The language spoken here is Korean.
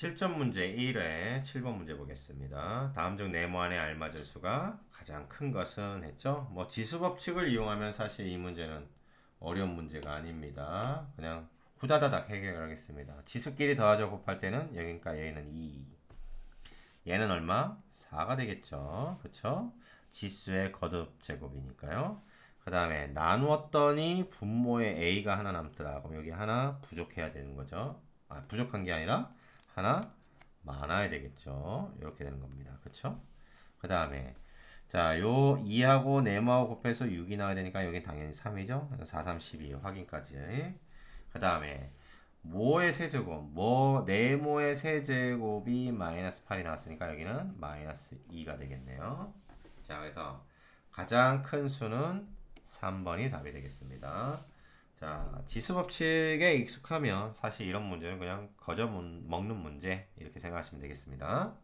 실전 문제 1회 7번 문제 보겠습니다. 다음 중 네모 안에 알맞은 수가 가장 큰 것은 했죠? 뭐 지수 법칙을 이용하면 사실 이 문제는 어려운 문제가 아닙니다. 그냥 후다다닥 해결하겠습니다. 지수끼리 더하죠 곱할 때는 여기니까 얘는 2. 얘는 얼마? 4가 되겠죠. 그쵸? 지수의 거듭 제곱이니까요. 그 다음에 나누었더니 분모에 a가 하나 남더라. 그럼 여기 하나 부족해야 되는 거죠. 아, 부족한 게 아니라 하나 많아야 되겠죠. 이렇게 되는 겁니다. 그쵸? 그 다음에 자, 요 2하고 네모하고 곱해서 6이 나와야 되니까 여기 당연히 3이죠. 4, 3, 12 확인까지. 그 다음에 모의 세제곱, 모 네모의 세제곱이 마이너스 8이 나왔으니까 여기는 마이너스 2가 되겠네요. 자, 그래서 가장 큰 수는 3번이 답이 되겠습니다. 자, 지수 법칙에 익숙하면 사실 이런 문제는 그냥 거저 문- 먹는 문제 이렇게 생각하시면 되겠습니다.